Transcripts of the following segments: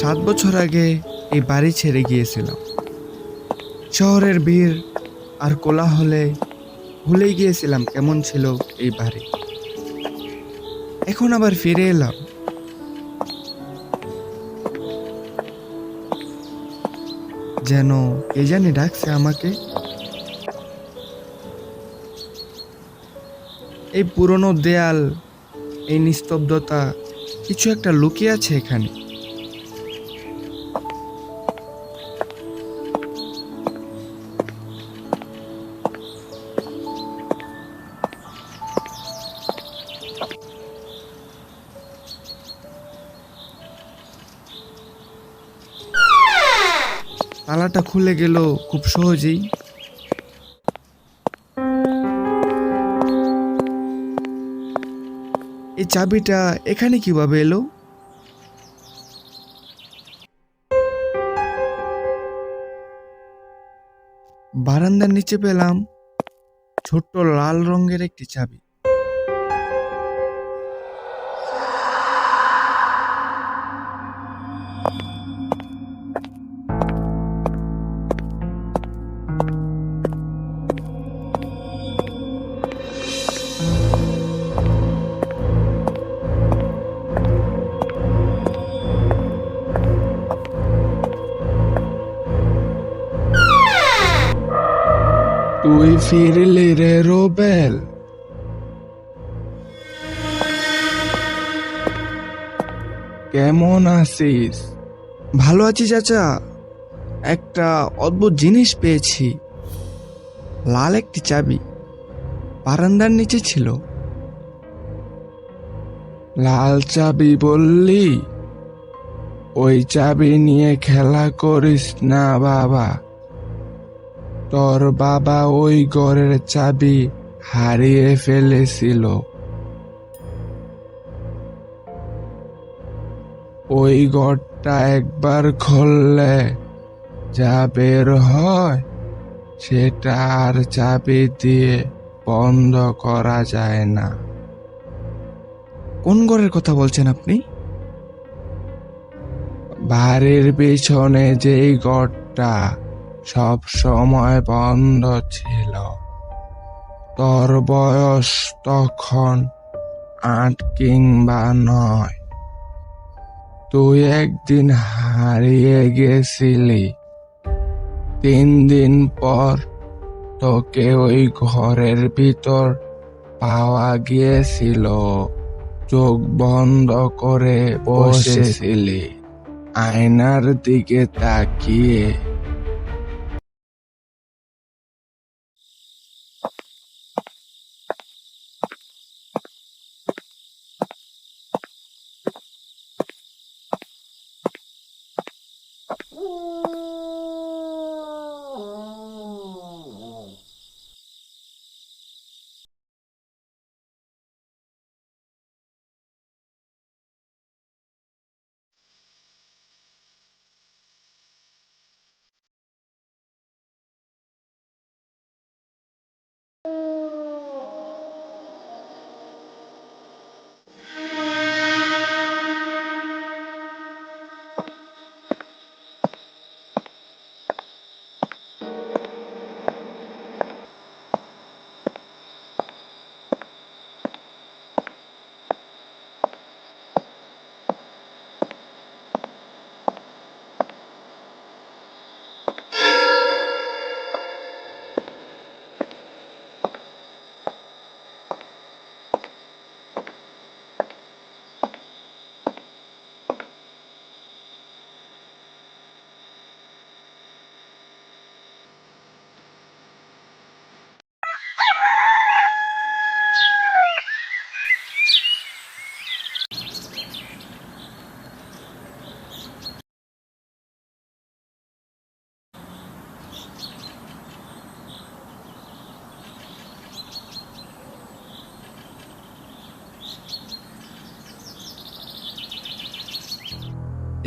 সাত বছর আগে এই বাড়ি ছেড়ে গিয়েছিলাম। শহরের ভিড় আর কোলাহলে ভুলে গিয়েছিলাম কেমন ছিল এই বাড়ি। এখন আবার ফিরে এলাম। যেন কে জানি ডাকছে আমাকে। এই পুরনো দেয়াল, এই নিস্তব্ধতা, কিছু একটা লুকিয়ে আছে এখানে। তালাটা খুলে গেল খুব সহজেই। এই চাবিটা এখানে কীভাবে এলো? বারান্দার নিচে পেলাম ছোট্ট লাল রঙের একটি চাবি। তুই ফিরলি রে রোবেল। কেমন আছিস? ভালো আছি চাচা। একটা অদ্ভুত জিনিস পেয়েছি। লাল একটি চাবি বারান্দার নিচে ছিল। লাল চাবি বললি? ওই চাবি নিয়ে খেলা করিস না বাবা। তোর বাবা ওই ঘরের চাবি হারিয়ে ফেলেছিল। ওই ঘরটা একবার খুললে যা বের হয় সেটা আর চাবি দিয়ে বন্ধ করা যায় না। কোন ঘরের কথা বলছেন আপনি? বাড়ির পিছনে যেই ঘরটা সব সময় বন্ধ ছিল। তোর বয়স তখন আট কিংবা নয়। তুই একদিন হারিয়ে গেছিলি। তিন দিন পর তোকে ওই ঘরের ভিতর পাওয়া গিয়েছিল। চোখ বন্ধ করে বসেছিলি। আয়নার দিকে তাকিয়ে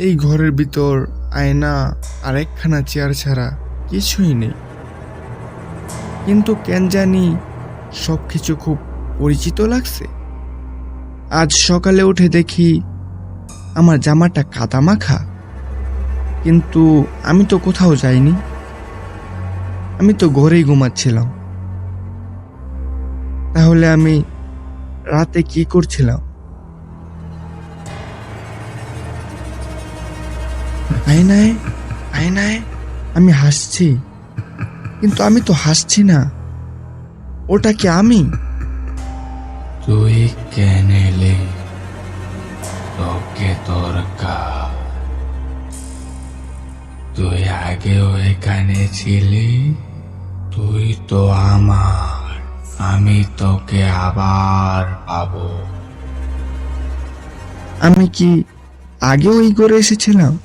এই ঘরের ভিতর আয়না আর একখানা চেয়ার ছাড়া কিছুই নেই। কিন্তু কেন জানি সব কিছু খুব পরিচিত লাগছে। আজ সকালে উঠে দেখি আমার জামাটা কাদা মাখা কিন্তু আমি তো কোথাও যাইনি। আমি তো ঘরেই ঘুমাচ্ছিলাম। তাহলে আমি রাতে কি করছিলাম? আয়নায় আয়নায় আমি হাসছি। কিন্তু আমি তো হাসছি না। ওটা কি আমি? তুই কেন এলি? তোকে দরকার। তুই আগেও এখানে ছিলি তুই তো আমার। আমি তোকে আবার পাবো। আমি কি আগেও এই করে এসেছিলাম?